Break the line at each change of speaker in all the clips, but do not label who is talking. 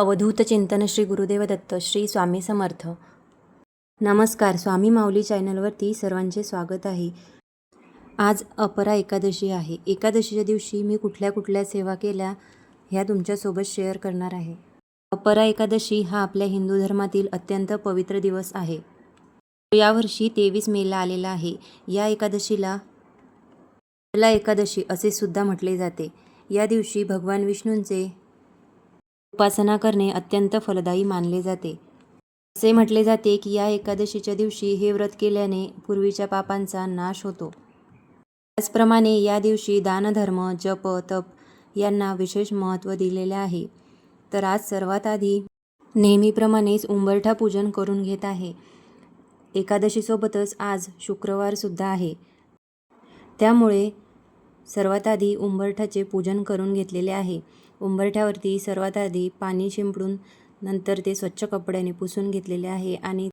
अवधूत चिंतन श्री गुरुदेव दत्त श्री स्वामी समर्थ. नमस्कार स्वामी माऊली चॅनलवरती सर्वांचे स्वागत आहे. आज अपरा एकादशी आहे. एकादशीच्या दिवशी मी कुठल्या कुठल्या सेवा केल्या ह्या तुमच्यासोबत शेअर करणार आहे. अपरा एकादशी हा आपल्या हिंदू धर्मातील अत्यंत पवित्र दिवस आहे. यावर्षी तेवीस मेला आलेला आहे. या एकादशीला मला एकादशी असे सुद्धा म्हटले जाते. या दिवशी भगवान विष्णूंचे उपासना करणे अत्यंत फलदायी मानले जाते. असे म्हटले जाते की या एकादशीच्या दिवशी हे व्रत केल्याने पूर्वीच्या पापांचा नाश होतो. त्याचप्रमाणे या दिवशी दानधर्म जप तप यांना विशेष महत्त्व दिलेले आहे. तर आज सर्वात आधी नेहमीप्रमाणेच उंबरठा पूजन करून घेत आहे. एकादशीसोबतच आज शुक्रवारसुद्धा आहे. त्यामुळे सर्वात आधी उंबरठाचे पूजन करून घेतलेले आहे. उंबरठ्यावरती सर्वात आधी पाणी शिंपडून नंतर ते स्वच्छ कपड्याने पुसून घेतलेले आहे आणि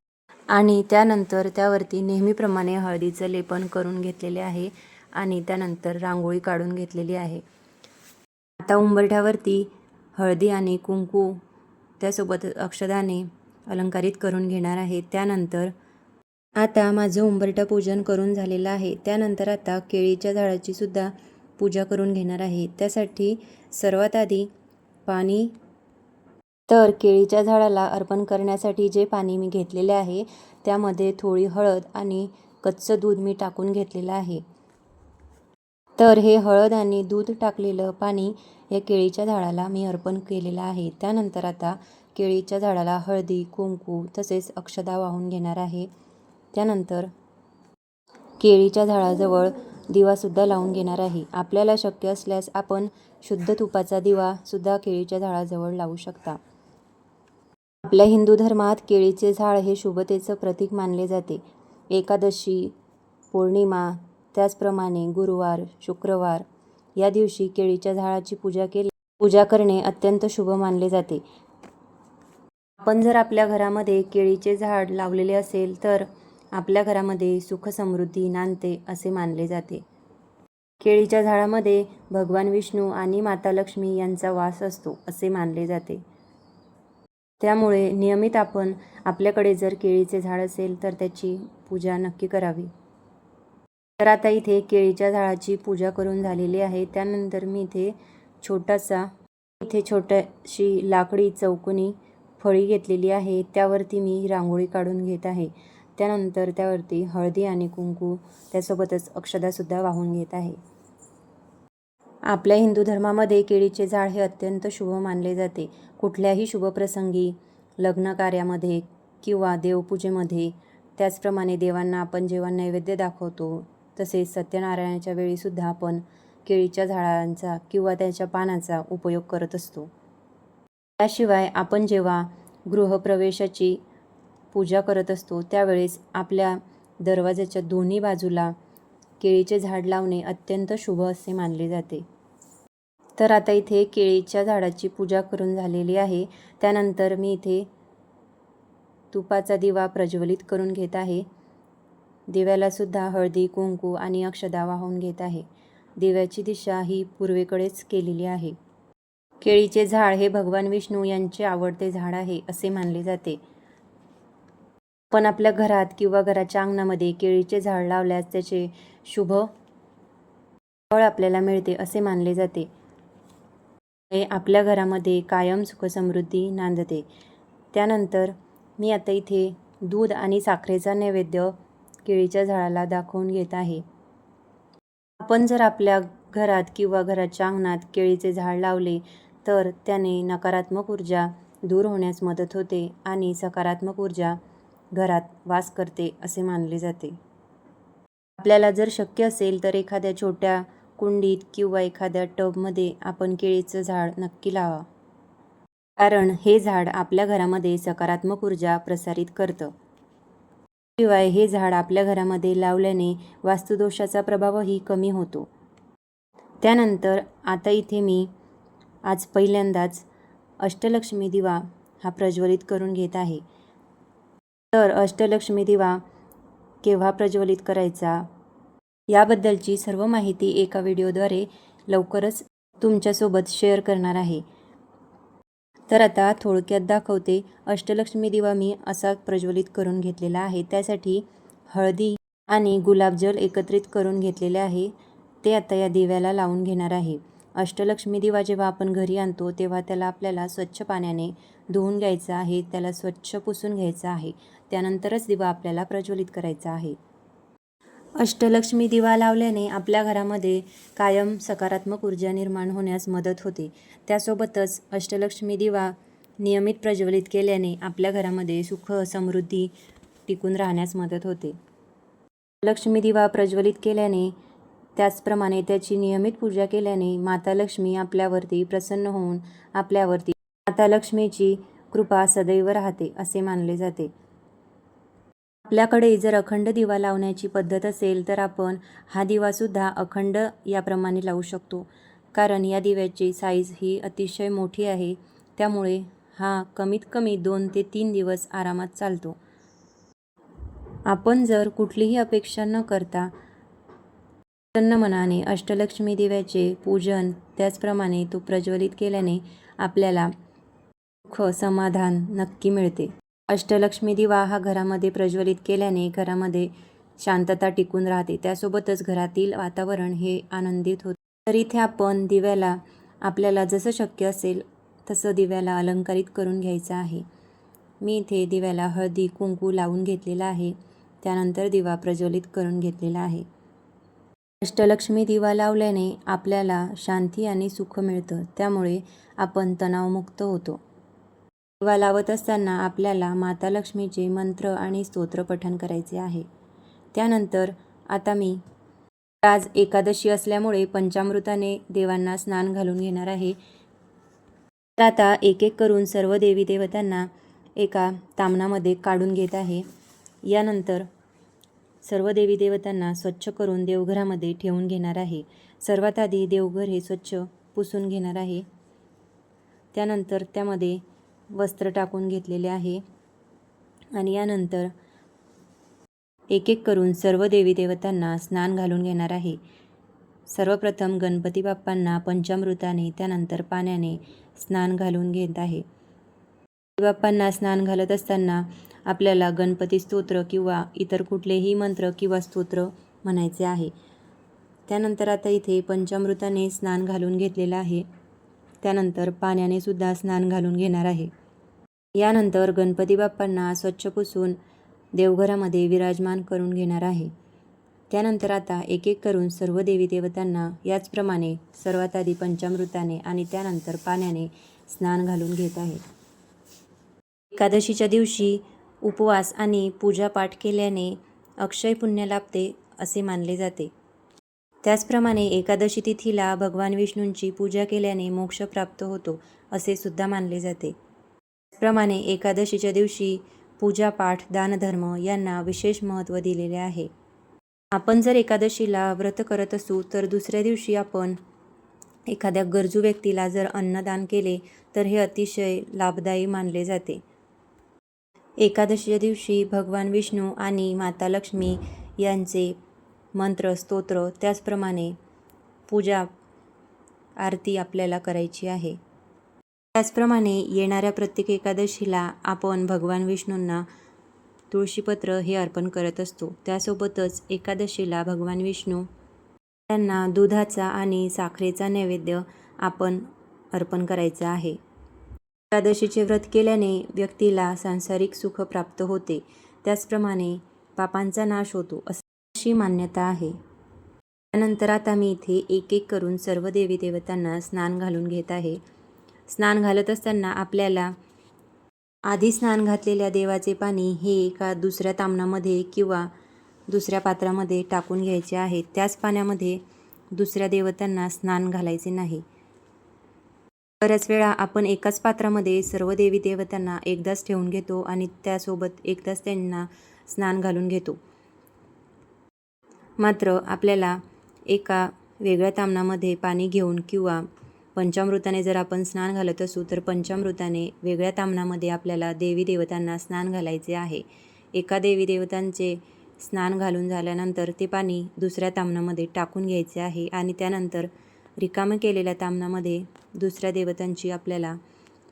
आणि त्यानंतर त्यावरती नेहमीप्रमाणे हळदीचं लेपन करून घेतलेले आहे आणि त्यानंतर रांगोळी काढून घेतलेली आहे. आता उंबरठ्यावरती हळदी आणि कुंकू त्यासोबत अक्षदाने अलंकारित करून घेणार आहे. त्यानंतर आता माझं उंबरठा पूजन करून झालेलं आहे. त्यानंतर आता केळीच्या झाडाची सुद्धा पूजा करून घेणार आहे. त्यासाठी सर्वात आधी पाणी तर केळीच्या झाडाला अर्पण करण्यासाठी जे पाणी मी घेतलेले आहे त्यामध्ये थोडी हळद आणि कच्चं दूध मी टाकून घेतलेलं आहे. तर हे हळद आणि दूध टाकलेलं पाणी या केळीच्या झाडाला मी अर्पण केलेलं आहे. त्यानंतर आता केळीच्या झाडाला हळदी कुंकू तसेच अक्षदा वाहून घेणार आहे. त्यानंतर केळीच्या झाडाजवळ दिवासुद्धा लावून घेणार आहे. आपल्याला शक्य असल्यास आपण शुद्ध तुपाचा दिवासुद्धा केळीच्या झाडाजवळ लावू शकता. आपल्या हिंदू धर्मात केळीचे झाड हे शुभतेचं प्रतीक मानले जाते. एकादशी पौर्णिमा त्याचप्रमाणे गुरुवार शुक्रवार या दिवशी केळीच्या झाडाची पूजा केली पूजा करणे अत्यंत शुभ मानले जाते. आपण जर आपल्या घरामध्ये केळीचे झाड लावलेले असेल तर आपल्या घरामध्ये सुख समृद्धी नांदते असे मानले जाते. केळीच्या झाडामध्ये भगवान विष्णू आणि माता लक्ष्मी यांचा वास असतो असे मानले जाते. त्यामुळे नियमित आपण आपल्याकडे जर केळीचे झाड असेल तर त्याची पूजा नक्की करावी. तर आता इथे केळीच्या झाडाची पूजा करून झालेली आहे. त्यानंतर मी इथे छोटासा इथे छोट्याशी लाकडी चौकोनी फळी घेतलेली आहे. त्यावरती मी रांगोळी काढून घेत आहे. त्यानंतर त्यावरती हळदी आणि कुंकू त्यासोबतच अक्षदासुद्धा वाहून घेत आहे. आपल्या हिंदू धर्मामध्ये केळीचे झाड हे अत्यंत शुभ मानले जाते. कुठल्याही शुभप्रसंगी लग्न कार्यामध्ये किंवा देवपूजेमध्ये त्याचप्रमाणे देवांना आपण जेव्हा नैवेद्य दाखवतो तसेच सत्यनारायणाच्या वेळीसुद्धा आपण केळीच्या झाडांचा किंवा त्याच्या पानाचा उपयोग करत असतो. त्याशिवाय आपण जेव्हा गृहप्रवेशाची पूजा करत असतो त्यावेळेस आपल्या दरवाजाच्या दोन्ही बाजूला केळीचे झाड लावणे अत्यंत शुभ असे मानले जाते. तर आता इथे केळीच्या झाडाची पूजा करून झालेली आहे. त्यानंतर मी इथे तुपाचा दिवा प्रज्वलित करून घेत आहे. दिव्यालासुद्धा हळदी कुंकू आणि अक्षदा वाहून घेत आहे. दिव्याची दिशा ही पूर्वेकडेच केलेली आहे. केळीचे झाड हे भगवान विष्णू यांचे आवडते झाड आहे असे मानले जाते. पण आपल्या घरात किंवा घराच्या अंगणामध्ये केळीचे झाड लावल्यास त्याचे शुभ फळ आपल्याला मिळते असे मानले जाते. हे आपल्या घरामध्ये कायम सुखसमृद्धी नांदते. त्यानंतर मी आता इथे दूध आणि साखरेचा नैवेद्य केळीच्या झाडाला दाखवून घेत आहे. आपण जर आपल्या घरात किंवा घराच्या अंगणात केळीचे झाड लावले तर त्याने नकारात्मक ऊर्जा दूर होण्यास मदत होते आणि सकारात्मक ऊर्जा घरात वास करते असे मानले जाते. आपल्याला जर शक्य असेल तर एखाद्या छोट्या कुंडीत किंवा एखाद्या टबमध्ये आपण केळीचं झाड नक्की लावा. कारण हे झाड आपल्या घरामध्ये सकारात्मक ऊर्जा प्रसारित करतं. शिवाय हे झाड आपल्या घरामध्ये लावल्याने वास्तुदोषाचा प्रभावही कमी होतो. त्यानंतर आता इथे मी आज पहिल्यांदाच अष्टलक्ष्मी दिवा हा प्रज्वलित करून घेत आहे. तर अष्टलक्ष्मी दिवा केव्हा प्रज्वलित करायचा? याबद्दलची सर्व माहिती एका व्हिडिओद्वारे लवकरच तुमच्यासोबत शेअर करणार आहे. तर आता थोडक्यात दाखवते अष्टलक्ष्मी दिवा मी असा प्रज्वलित करून घेतलेला आहे. त्यासाठी हळदी आणि गुलाबजल एकत्रित करून घेतलेले आहे. ते आता या दिव्याला लावून घेणार आहे. अष्टलक्ष्मी दिवा जेव्हा आपण घरी आणतो तेव्हा त्याला आपल्याला स्वच्छ पाण्याने धुवून घ्यायचं आहे. त्याला स्वच्छ पुसून घ्यायचं आहे. त्यानंतरच दिवा आपल्याला प्रज्वलित करायचा आहे. अष्टलक्ष्मी दिवा लावल्याने आपल्या घरामध्ये कायम सकारात्मक ऊर्जा निर्माण होण्यास मदत होते. त्यासोबतच अष्टलक्ष्मी दिवा नियमित प्रज्वलित केल्याने आपल्या घरामध्ये सुख समृद्धी टिकून राहण्यास मदत होते. लक्ष्मी दिवा प्रज्वलित केल्याने त्याचप्रमाणे त्याची नियमित पूजा केल्याने माता लक्ष्मी आपल्यावरती प्रसन्न होऊन आपल्यावरती माता लक्ष्मीची कृपा सदैव राहते असे मानले जाते. आपल्याकडे जर अखंड दिवा लावण्याची पद्धत असेल तर आपण हा दिवासुद्धा अखंड याप्रमाणे लावू शकतो. कारण या दिव्याची साईज ही अतिशय मोठी आहे. त्यामुळे हा कमीत कमी दोन ते तीन दिवस आरामात चालतो. आपण जर कुठलीही अपेक्षा न करता प्रसन्न मनाने अष्टलक्ष्मी दिव्याचे पूजन त्याचप्रमाणे तो प्रज्वलित केल्याने आपल्याला सुख समाधान नक्की मिळते. अष्टलक्ष्मी दिवा हा घरामध्ये प्रज्वलित केल्याने घरामध्ये शांतता टिकून राहते. त्यासोबतच घरातील वातावरण हे आनंदित होते. तर इथे आपण दिव्याला आपल्याला जसं शक्य असेल तसं दिव्याला अलंकारित करून घ्यायचं आहे. मी इथे दिव्याला हळदी कुंकू लावून घेतलेला आहे. त्यानंतर दिवा प्रज्वलित करून घेतलेला आहे. अष्टलक्ष्मी दिवा लावल्याने आपल्याला शांती आणि सुख मिळतं. त्यामुळे आपण तणावमुक्त होतो. दिवा लावत असताना आपल्याला माता लक्ष्मीचे मंत्र आणि स्तोत्र पठण करायचे आहे. त्यानंतर आता मी आज एकादशी असल्यामुळे पंचामृताने देवांना स्नान घालून घेणार आहे. तर आता एक एक करून सर्व देवी देवतांना एका तामणामध्ये काढून घेत आहे. यानंतर सर्व देवी देवतांना स्वच्छ करून देवघरामध्ये ठेवून घेणार आहे. सर्वात आधी देवघर हे स्वच्छ पुसून घेणार आहे. त्यानंतर त्यामध्ये वस्त्र टाकून घेतलेले आहे. आणि यानंतर एक एक करून सर्व देवी देवतांना स्नान घालून घेणार आहे. सर्वप्रथम गणपती बाप्पांना पंचामृताने त्यानंतर पाण्याने स्नान घालून घेत आहे. बाप्पांना स्नान घालत असताना आपल्याला गणपती स्तोत्र किंवा इतर कुठलेही मंत्र किंवा स्तोत्र म्हणायचे आहे. त्यानंतर आता इथे पंचामृताने स्नान घालून घेतलेलं आहे. त्यानंतर पाण्याने सुद्धा स्नान घालून घेणार आहे. यानंतर गणपती बाप्पांना स्वच्छ पुसून देवघरामध्ये विराजमान करून घेणार आहे. त्यानंतर आता एक एक करून सर्व देवी देवतांना याचप्रमाणे सर्वात आधी पंचामृताने आणि त्यानंतर पाण्याने स्नान घालून घेत आहे. एकादशीच्या दिवशी उपवास आणि पूजापाठ केल्याने अक्षय पुण्य लाभते असे मानले जाते. त्याचप्रमाणे एकादशी तिथीला भगवान विष्णूंची पूजा केल्याने मोक्ष प्राप्त होतो असे सुद्धा मानले जाते. त्याचप्रमाणे एकादशीच्या दिवशी पूजापाठ दानधर्म यांना विशेष महत्त्व दिलेले आहे. आपण जर एकादशीला व्रत करत असू तर दुसऱ्या दिवशी आपण एखाद्या गरजू व्यक्तीला जर अन्नदान केले तर हे अतिशय लाभदायी मानले जाते. एकादशीच्या दिवशी भगवान विष्णू आणि माता लक्ष्मी यांचे मंत्र स्तोत्र त्याचप्रमाणे पूजा आरती आपल्याला करायची आहे. त्याचप्रमाणे येणाऱ्या प्रत्येक एकादशीला आपण भगवान विष्णूंना तुळशीपत्र हे अर्पण करत असतो. त्यासोबतच एकादशीला भगवान विष्णू त्यांना दुधाचा आणि साखरेचा नैवेद्य आपण अर्पण करायचा आहे. एकादशीचे व्रत केल्याने व्यक्तीला सांसारिक सुख प्राप्त होते. त्याचप्रमाणे पापांचा नाश होतो अशी मान्यता आहे. त्यानंतर आता मी इथे एक एक करून सर्व देवी देवतांना स्नान घालून घेत आहे. स्नान घालत असताना आपल्याला आधी स्नान घातलेल्या देवाचे पाणी हे एका दुसऱ्या तामणामध्ये किंवा दुसऱ्या पात्रामध्ये टाकून घ्यायचे आहे. त्याच पाण्यामध्ये दुसऱ्या देवतांना स्नान घालायचे नाही. बऱ्याच वेळा आपण एकाच पात्रामध्ये सर्व देवी देवतांना एकदाच ठेवून घेतो आणि त्यासोबत एकदाच त्यांना स्नान घालून घेतो. मात्र आपल्याला एका वेगळ्या तामणामध्ये पाणी घेऊन किंवा पंचामृताने जर आपण स्नान घालत असू तर पंचामृताने वेगळ्या तामणामध्ये आपल्याला देवी देवतांना स्नान घालायचे आहे. एका देवी देवतांचे स्नान घालून झाल्यानंतर ते पाणी दुसऱ्या तामणामध्ये टाकून घ्यायचे आहे आणि त्यानंतर रिकामं केलेल्या तामणामध्ये दुसऱ्या देवतांची आपल्याला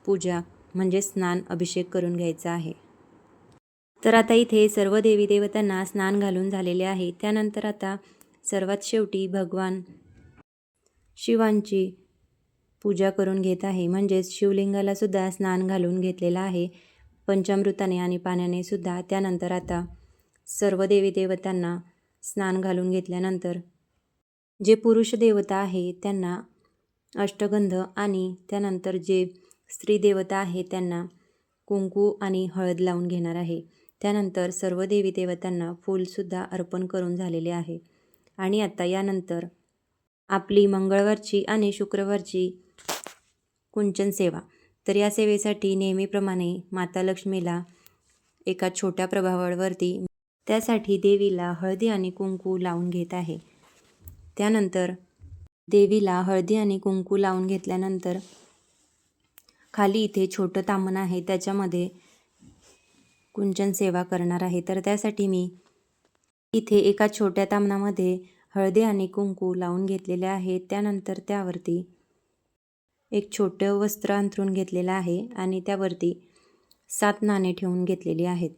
पूजा म्हणजे स्नान अभिषेक करून घ्यायचा आहे. तर आता इथे सर्व देवी देवतांना स्नान घालून झालेले आहे. त्यानंतर आता सर्वात शेवटी भगवान शिवांची पूजा करून घेत आहे. म्हणजेच शिवलिंगाला सुद्धा स्नान घालून घेतलेलं आहे. पंचामृताने आणि पाण्याने सुद्धा. त्यानंतर आता सर्व देवी देवतांना स्नान घालून घेतल्यानंतर जे पुरुष देवता आहे त्यांना अष्टगंध आणि त्यानंतर जे स्त्री देवता आहे त्यांना कुंकू आणि हळद लावून घेणार आहे. त्यानंतर सर्व देवी देवतांना फूलसुद्धा अर्पण करून झालेले आहे. आणि आता यानंतर आपली मंगळवारची आणि शुक्रवारची कुंचन सेवा. तर या सेवेसाठी नेहमीप्रमाणे माता लक्ष्मीला एका छोट्या प्रभावावरती त्यासाठी देवीला हळदी आणि कुंकू लावून घेत आहे. त्यानंतर देवीला हळदी आणि कुंकू लावून घेतल्यानंतर खाली इथे छोटं तामण आहे. त्याच्यामध्ये कुंचन सेवा करणार आहे. तर त्यासाठी मी इथे एका छोट्या तामणामध्ये हळदी आणि कुंकू लावून घेतलेले आहे. त्यानंतर त्यावरती एक छोटं वस्त्र अंथरून घेतलेलं आहे आणि त्यावरती सात नाणे ठेवून घेतलेली आहेत.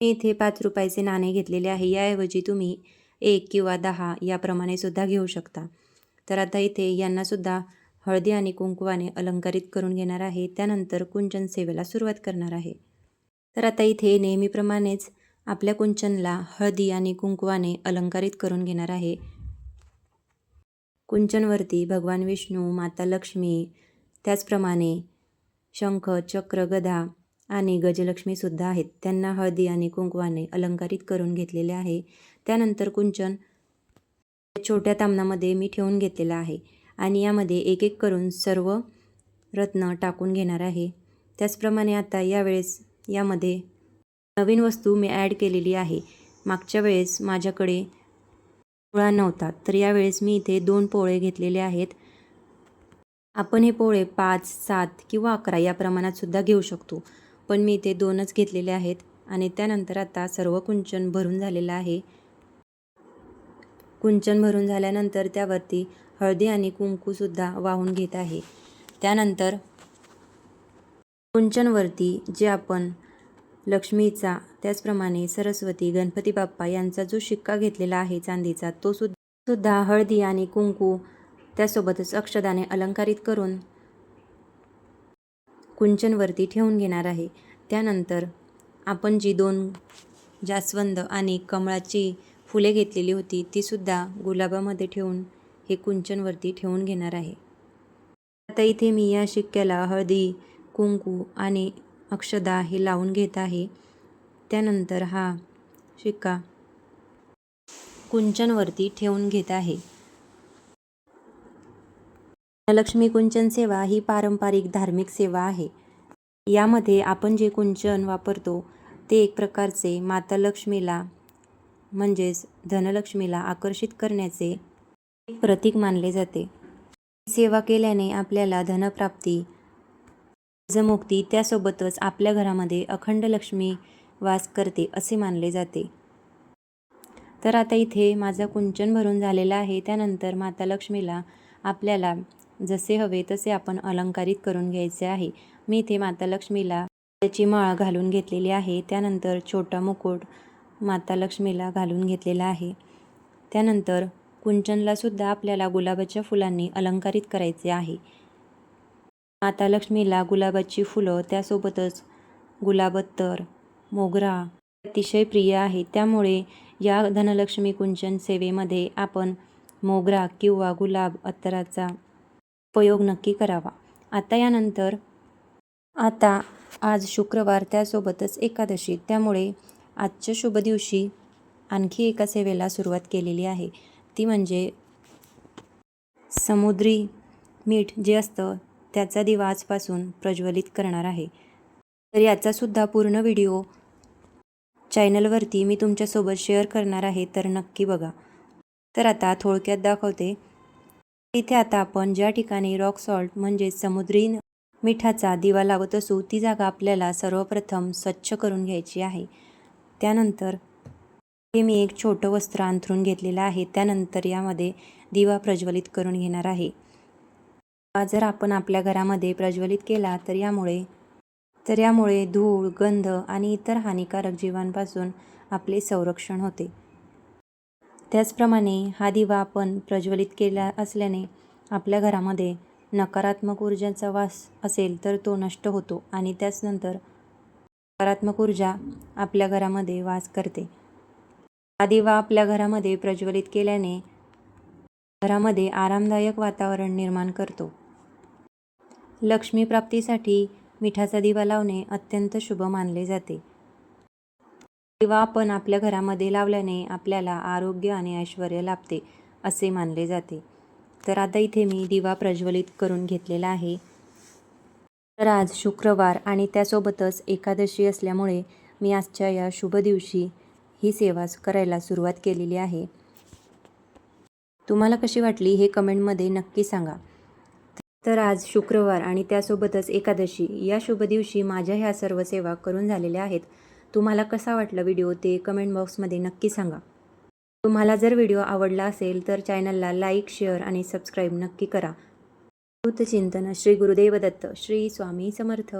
मी इथे पाच रुपयाचे नाणे घेतलेले आहे. याऐवजी तुम्ही एक किंवा दहा याप्रमाणे सुद्धा घेऊ शकता. तर आता इथे यांनासुद्धा हळदी आणि कुंकुवाने अलंकारित करून घेणार आहे. त्यानंतर कुंचन सेवेला सुरुवात करणार आहे. तर आता इथे नेहमीप्रमाणेच आपल्या कुंचनला हळदी आणि कुंकवाने अलंकारित करून घेणार आहे. कुंचनवरती भगवान विष्णू माता लक्ष्मी त्याचप्रमाणे शंख चक्र गदा आणि गजलक्ष्मीसुद्धा आहेत. त्यांना हळदी आणि कुंकवाने अलंकारित करून घेतलेले आहे. त्यानंतर कुंचन छोट्या तामणामध्ये मी ठेवून घेतलेलं आहे आणि यामध्ये एक एक करून सर्व रत्न टाकून घेणार आहे. त्याचप्रमाणे आता यावेळेस यामध्ये नवीन वस्तू मी ॲड केलेली आहे. मागच्या वेळेस माझ्याकडे पोळा नव्हता तर यावेळेस मी इथे दोन पोळे घेतलेले आहेत. आपण हे पोळे पाच सात किंवा अकरा या प्रमाणात सुद्धा घेऊ शकतो पण मी इथे दोनच घेतलेले आहेत आणि त्यानंतर आता सर्व कुंचन भरून झालेलं आहे. कुंचन भरून झाल्यानंतर त्यावरती हळदी आणि कुंकूसुद्धा वाहून घेत आहे. त्यानंतर कुंचनवरती जे आपण लक्ष्मीचा त्याचप्रमाणे सरस्वती गणपती बाप्पा यांचा जो शिक्का घेतलेला आहे चांदीचा तो सुद्धा सुद्धा हळदी आणि कुंकू त्यासोबतच अक्षदाने अलंकारित करून कुंचनवरती ठेवून घेणार आहे. त्यानंतर आपण जी दोन जास्वंद आणि कमळाची फुले घेतलेली होती तीसुद्धा गुलाबामध्ये ठेवून हे कुंचनवरती ठेवून घेणार आहे. आता इथे मी या शिक्क्याला हळदी कुंकू आणि अक्षदा हे लावून घेत आहे. त्यानंतर हा शिक्का कुंचनवरती ठेवून घेत आहे. लक्ष्मी कुंचन सेवा ही पारंपरिक धार्मिक सेवा आहे. यामध्ये आपण जे कुंचन वापरतो ते एक प्रकारचे माता लक्ष्मीला म्हणजेच धनलक्ष्मीला आकर्षित करण्याचे एक प्रतीक मानले जाते. सेवा केल्याने आपल्याला धनप्राप्ती कर्जमुक्ती त्यासोबतच आपल्या घरामध्ये अखंड लक्ष्मी वास करते असे मानले जाते. तर आता इथे माझा कुंचन भरून झालेला आहे. त्यानंतर माता लक्ष्मीला आपल्याला जसे हवे तसे आपण अलंकारित करून घ्यायचे आहे. मी इथे माता लक्ष्मीला त्याची माळ घालून घेतलेली आहे. त्यानंतर छोटा मुकुट माता लक्ष्मीला घालून घेतलेला आहे. त्यानंतर कुंचनलासुद्धा आपल्याला गुलाबाच्या फुलांनी अलंकारित करायचे आहे. माता लक्ष्मीला गुलाबाची फुलं त्यासोबतच गुलाबत्तर मोगरा अतिशय प्रिय आहे. त्यामुळे या धनलक्ष्मी कुंचन सेवेमध्ये आपण मोगरा किंवा गुलाब अत्तराचा उपयोग नक्की करावा. आता यानंतर आता आज शुक्रवार त्यासोबतच एकादशी. त्यामुळे आजच्या शुभ दिवशी आणखी एका सेवेला सुरुवात केलेली आहे. ती म्हणजे समुद्री मीठ जे असतं त्याचा दिवा आजपासून प्रज्वलित करणार आहे. तर याचासुद्धा पूर्ण व्हिडिओ चॅनलवरती मी तुमच्यासोबत शेअर करणार आहे तर नक्की बघा. तर आता थोडक्यात दाखवते. तिथे आता आपण ज्या ठिकाणी रॉक सॉल्ट म्हणजे समुद्री मिठाचा दिवा लावत असू ती जागा आपल्याला सर्वप्रथम स्वच्छ करून घ्यायची आहे. त्यानंतर हे मी एक छोटं वस्त्र अंथरून घेतलेलं आहे. त्यानंतर यामध्ये दिवा प्रज्वलित करून घेणार आहे. जर आपण आपल्या घरामध्ये प्रज्वलित केला तर यामुळे तर यामुळे धूळ गंध आणि इतर हानिकारक जीवांपासून आपले संरक्षण होते. त्याचप्रमाणे हा दिवा आपण प्रज्वलित केला असल्याने आपल्या घरामध्ये नकारात्मक ऊर्जाचा वास असेल तर तो नष्ट होतो आणि त्याचनंतर नकारात्मक ऊर्जा आपल्या घरामध्ये वास करते. हा दिवा आपल्या घरामध्ये प्रज्वलित केल्याने घरामध्ये आरामदायक वातावरण निर्माण करतो. लक्ष्मी प्राप्तीसाठी मिठाचा दिवा लावणे अत्यंत शुभ मानले जाते. दिवा आपण आपल्या घरामध्ये लावल्याने आपल्याला आरोग्य आणि ऐश्वर लाभते असे मानले जाते. तर आता इथे मी दिवा प्रज्वलित करून घेतलेला आहे. तर आज शुक्रवार आणि त्यासोबतच एकादशी असल्यामुळे मी आजच्या या शुभ दिवशी ही सेवा करायला सुरुवात केलेली आहे. तुम्हाला कशी वाटली हे कमेंटमध्ये नक्की सांगा. तर आज शुक्रवार आणि त्यासोबतच एकादशी. या शुभ दिवशी माझ्या ह्या सर्व सेवा करून झालेल्या आहेत. तुम्हाला कसा वाटला व्हिडिओ ते कमेंट बॉक्समध्ये नक्की सांगा. तुम्हाला जर व्हिडिओ आवडला असेल तर चॅनलला लाईक शेअर आणि सबस्क्राईब नक्की करा. चिंतन श्री गुरुदेव दत्त श्री स्वामी समर्थ.